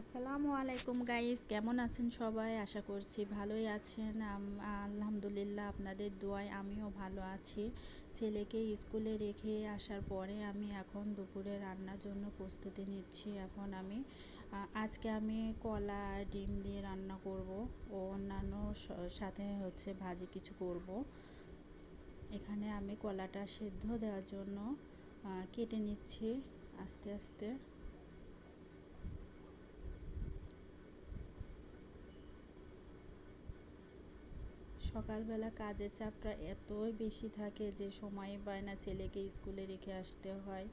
আসসালামু আলাইকুম গাইস, কেমন আছেন সবাই? আশা করছি ভালোই আছেন। আলহামদুলিল্লাহ আপনাদের দোয়ায় আমিও ভালো আছি। ছেলেকে স্কুলে রেখে আসার পরে আমি এখন দুপুরে রান্নার জন্য প্রস্তুতি নিচ্ছি। এখন আমি আজকে আমি কলা আর ডিম দিয়ে রান্না করব। ও অন্যান্য সাথে হচ্ছে ভাজি কিছু করব। এখানে আমি কলাটা সেদ্ধ দেওয়ার জন্য কেটে নিচ্ছি আস্তে আস্তে। সকালবেলা কাজের চাপটা এতই বেশি থাকে যে সময় পায় না ছেলেকে স্কুলে রেখে আসতে হয়,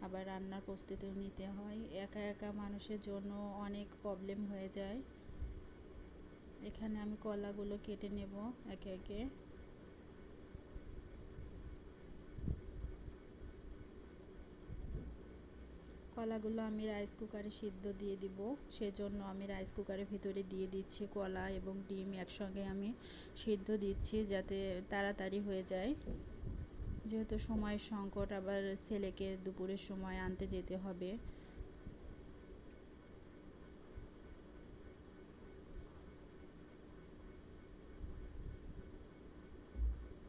আবার রান্নার প্রস্তুতিও নিতে হয়। একা একা মানুষের জন্য অনেক প্রবলেম হয়ে যায়। এখানে আমি কলাগুলো কেটে নেব একে একে। কলাগুলো আমি রাইস কুকারে সিদ্ধ দিয়ে দিব। সেজন্য আমি রাইস কুকারের ভিতরে দিয়ে দিচ্ছি কলা এবং ডিম একসঙ্গে আমি সিদ্ধ দিচ্ছি যাতে তাড়াতাড়ি হয়ে যায়। যেহেতু সময়ের সংকট, আবার ছেলেকে দুপুরের সময় আনতে যেতে হবে।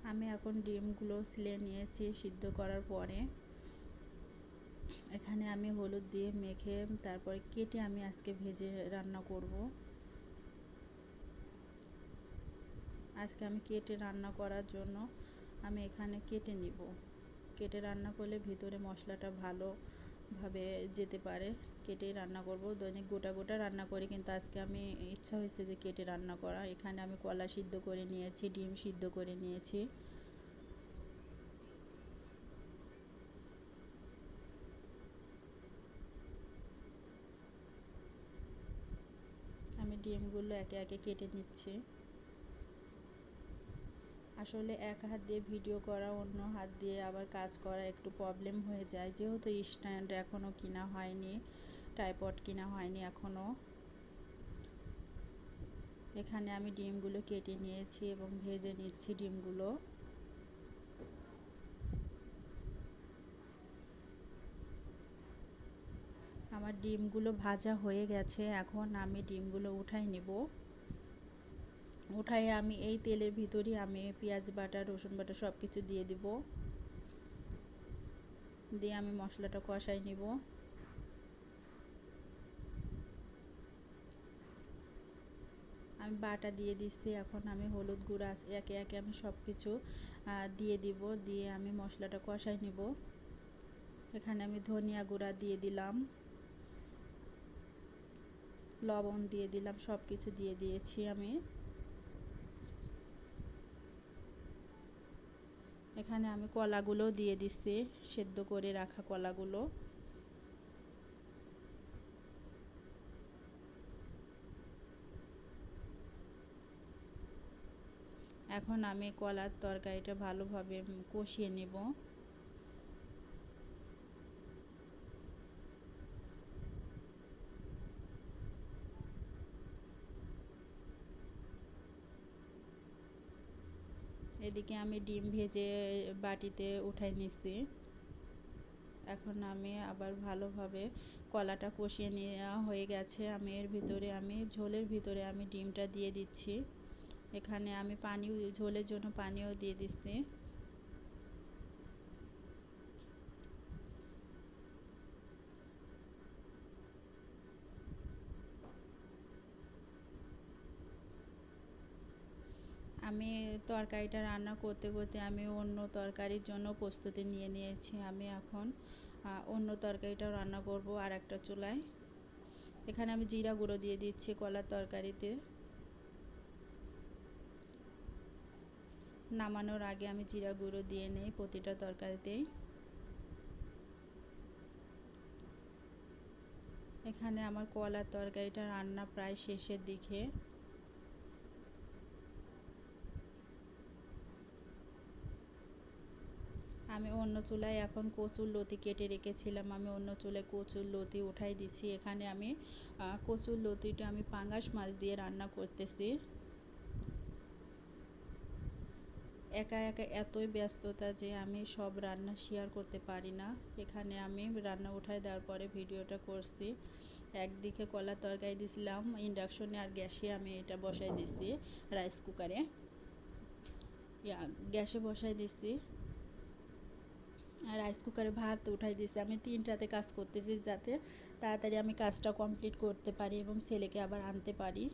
আমি এখন ডিমগুলো সিলে নিয়েছি সিদ্ধ করার পরে। এখানে আমি হলুদ দিয়ে মেখে তারপরে কেটে আমি আজকে ভেজে রান্না করব। আজকে আমি কেটে রান্না করার জন্য আমি এখানে কেটে নিব। কেটে রান্না করলে ভিতরে মশলাটা ভালোভাবে যেতে পারে। কেটেই রান্না করব। দৈনিক গোটা গোটা রান্না করি, কিন্তু আজকে আমি ইচ্ছা হয়েছে যে কেটে রান্না করা। এখানে আমি কলা সিদ্ধ করে নিয়েছি, ডিম সিদ্ধ করে নিয়েছি আমি ডিমগুলো একে একে কেটে নিচ্ছে। আসলে এক হাত দিয়ে ভিডিও করা, অন্য হাত দিয়ে আবার কাজ করা একটু প্রবলেম হয়ে যায়। যেহেতু স্ট্যান্ড এখনও কিনা হয়নি টাইপড কিনা হয়নি এখনও এখানে আমি ডিমগুলো কেটে নিয়েছি এবং ভেজে নিচ্ছি ডিমগুলো। আমার ডিমগুলো ভাজা হয়ে গেছে, এখন আমি ডিমগুলো উঠাই নেব। উঠাই আমি এই তেলের ভিতরে আমি পেঁয়াজ বাটা, রসুন বাটা সব কিছু দিয়ে দিব। দিয়ে আমি মশলাটা কষাই নিব। আমি বাটা দিয়ে দিচ্ছি, এখন আমি হলুদ গুঁড়া, একে একে আমি সব কিছু দিয়ে দিব, দিয়ে আমি মশলাটা কষাই নিব। এখানে আমি ধনিয়া গুঁড়া দিয়ে দিলাম। লবণ দিয়ে দিলাম সব কিছু দিয়ে দিয়েছি আমি। এখানে আমি কলাগুলো দিয়ে দিচ্ছি সেদ্ধ করে রাখা কলাগুলো। এখন আমি কলার তরকারিটা ভালোভাবে কষিয়ে নেব। এদিকে আমি ডিম ভেজে বাটিতে উঠাই নিছি। এখন আমি আবার ভালোভাবে কলাটা কষিয়ে নেওয়া হয়ে গেছে। আমি এর ভিতরে, আমি ঝোলের ভিতরে আমি ডিমটা দিয়ে দিচ্ছি। এখানে আমি পানি ঝোলের জন্য পানিও দিয়ে দিচ্ছি। আমি তরকারিটা রান্না করতে করতে আমি অন্য তরকারির জন্য প্রস্তুতি নিয়ে নিয়েছি। আমি এখন অন্য তরকারিটাও রান্না করব আর একটা চুলায়। এখানে আমি জিরা গুঁড়ো দিয়ে দিচ্ছি কলার তরকারিতে। নামানোর আগে আমি জিরা গুঁড়ো দিয়ে নেই প্রতিটা তরকারিতেই। এখানে আমার কলার তরকারিটা রান্না প্রায় শেষের দিকে। আমি অন্য চুলায় এখন কচুর লতি কেটে রেখেছিলাম। আমি অন্য চুলায় কচুর লতি উঠাই দিচ্ছি। এখানে আমি কচুর লতিটা আমি পাঙ্গাস মাছ দিয়ে রান্না করতেছি। একা একা এতই ব্যস্ততা যে আমি সব রান্না শেয়ার করতে পারি না। এখানে আমি রান্না উঠায় দেওয়ার পরে ভিডিওটা করছি। একদিকে কলার তরকারি দিছিলাম ইন্ডাকশনে আর গ্যাসে আমি এটা বসাই দিছি রাইস কুকারে গ্যাসে বসাই দিছি। রাইস কুকারে ভাত উঠাই দিছি আমি তিনটাতে কাজ করতেছি যাতে তাড়াতাড়ি আমি কাজটা কমপ্লিট করতে পারি এবং ছেলেকে আবার আনতে পারি।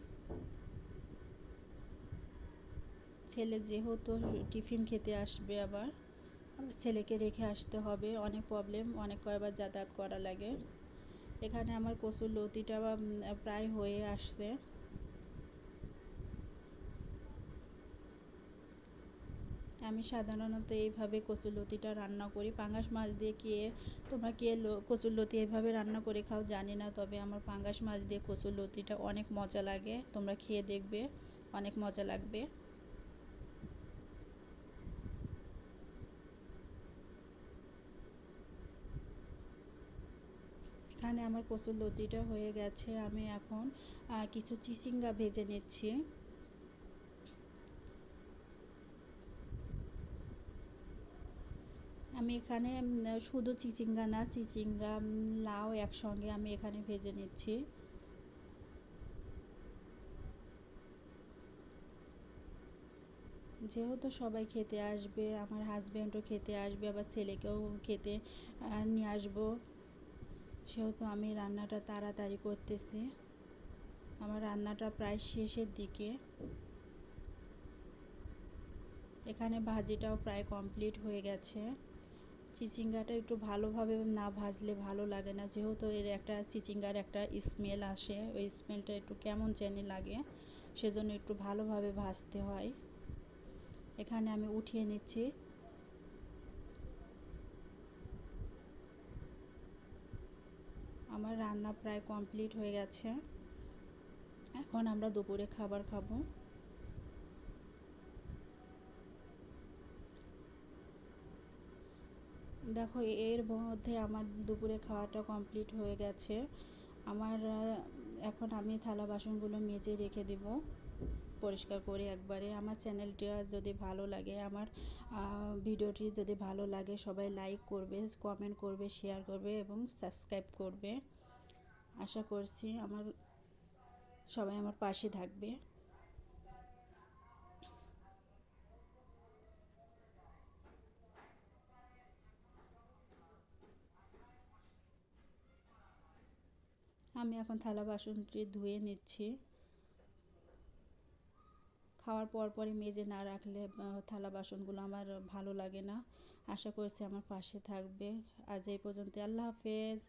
ছেলে যেহেতু টিফিন খেতে আসবে আবার আবার ছেলেকে রেখে আসতে হবে। অনেক প্রবলেম অনেক কয়বার যাতায়াত করা লাগে। এখানে আমার কচুর লতিটা প্রায় হয়ে আসছে। আমি সাধারণত এইভাবে কচুরলতিটা রান্না করি। পাঙ্গাস মাছ দিয়ে কে তোমরা কে কচুরলতি এভাবে রান্না করে খাও জানি না, তবে আমার পাঙ্গাস মাছ দিয়ে কচুরলতিটা অনেক মজা লাগে। তোমরা খেয়ে দেখবে, অনেক মজা লাগবে। এখানে আমার কচুর লতিটা হয়ে গেছে, আমি এখন কিছু চিচিঙ্গা ভেজে নিচ্ছি। আমি এখানে শুধু চিচিঙ্গা না, চিচিঙ্গা লাউ একসঙ্গে আমি এখানে ভেজে নিচ্ছি। যেহেতু সবাই খেতে আসবে, আমার হাজব্যান্ডও খেতে আসবে, আবার ছেলেকেও খেতে নিয়ে আসব। সেহেতু আমি রান্নাটা তাড়াতাড়ি করতেছি। আমার রান্নাটা প্রায় শেষের দিকে। এখানে ভাজিটাও প্রায় কমপ্লিট হয়ে গেছে। চিচিঙ্গাটা একটু ভালোভাবে না ভাজলে ভালো লাগে না। যেহেতু এর একটা চিচিঙ্গার একটা স্মেল আসে, ওই স্মেলটা একটু কেমন চেনি লাগে, সেজন্য একটু ভালোভাবে ভাজতে হয়। এখানে আমি উঠিয়ে নিচ্ছি। আমার রান্না প্রায় কমপ্লিট হয়ে গেছে। এখন আমরা দুপুরে খাবার খাব। দেখো, এর মধ্যে আমার দুপুরে খাওয়াটা কমপ্লিট হয়ে গেছে। আমার এখন আমি থালা বাসনগুলো মেজে রেখে দেব, পরিষ্কার করে একবারে। আমার চ্যানেলটা যদি ভালো লাগে, আমার ভিডিওটি যদি ভালো লাগে, সবাই লাইক করবে কমেন্ট করবে শেয়ার করবে এবং সাবস্ক্রাইব করবে। আশা করছি আমার, সবাই আমার পাশে থাকবে। আমি এখন থালা বাসনটি ধুয়ে নিচ্ছি। খাওয়ার পর পরই মেজে না রাখলে থালা বাসনগুলো আমার ভালো লাগে না। আশা করছি আমার পাশে থাকবে। আজ এই পর্যন্ত আল্লাহ হাফেজ।